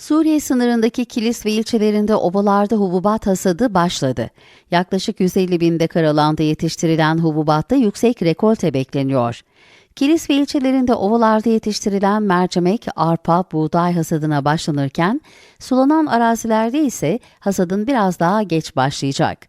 Suriye sınırındaki Kilis ve ilçelerinde obalarda hububat hasadı başladı. Yaklaşık 150 bin dekar alanda yetiştirilen hububatta yüksek rekolte bekleniyor. Kilis ve ilçelerinde ovalarda yetiştirilen mercimek, arpa, buğday hasadına başlanırken sulanan arazilerde ise hasadın biraz daha geç başlayacak.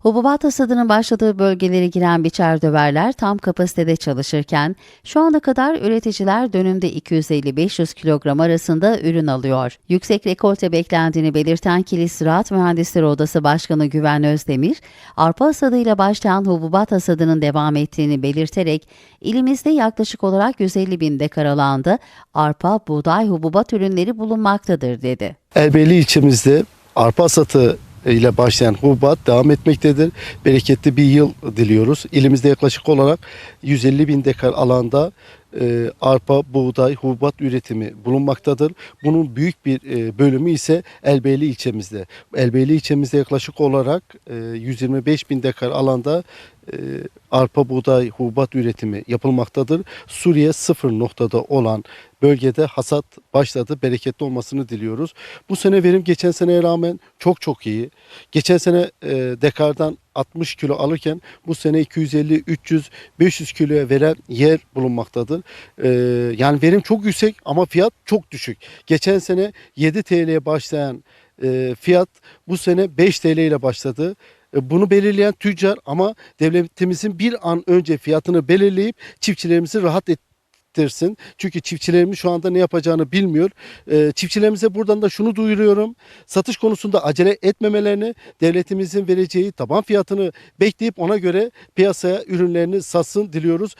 Hububat hasadının başladığı bölgelere giren biçer döverler tam kapasitede çalışırken şu ana kadar üreticiler dönümde 250-500 kilogram arasında ürün alıyor. Yüksek rekolte beklendiğini belirten Kilis Ziraat Mühendisleri Odası Başkanı Güven Özdemir, arpa hasadıyla başlayan hububat hasadının devam ettiğini belirterek ilimizde yaklaşık olarak 150 bin dekar alanda arpa, buğday, hububat ürünleri bulunmaktadır dedi. Erbeyli ilçemizde arpa hasatı ile başlayan hububat devam etmektedir. Bereketli bir yıl diliyoruz. İlimizde yaklaşık olarak 150 bin dekar alanda e, arpa, buğday, hububat üretimi bulunmaktadır. Bunun büyük bir e, bölümü ise Elbeyli ilçemizde. Elbeyli ilçemizde yaklaşık olarak e, 125 bin dekar alanda e, arpa, buğday, hububat üretimi yapılmaktadır. Suriye sıfır noktada olan bölgede hasat başladı. Bereketli olmasını diliyoruz. Bu sene verim geçen seneye rağmen çok çok iyi. Geçen sene e, dekardan 60 kilo alırken bu sene 250, 300, 500 kiloya veren yer bulunmaktadır. E, yani verim çok yüksek ama fiyat çok düşük. Geçen sene 7 TL'ye başlayan e, fiyat bu sene 5 TL ile başladı. E, Bunu belirleyen tüccar ama devletimizin bir an önce fiyatını belirleyip çiftçilerimizi rahat ettirsin. Çünkü çiftçilerimiz şu anda ne yapacağını bilmiyor. E, Çiftçilerimize buradan da şunu duyuruyorum. Satış konusunda acele etmemelerini, devletimizin vereceği taban fiyatını bekleyip ona göre piyasaya ürünlerini satsın diliyoruz.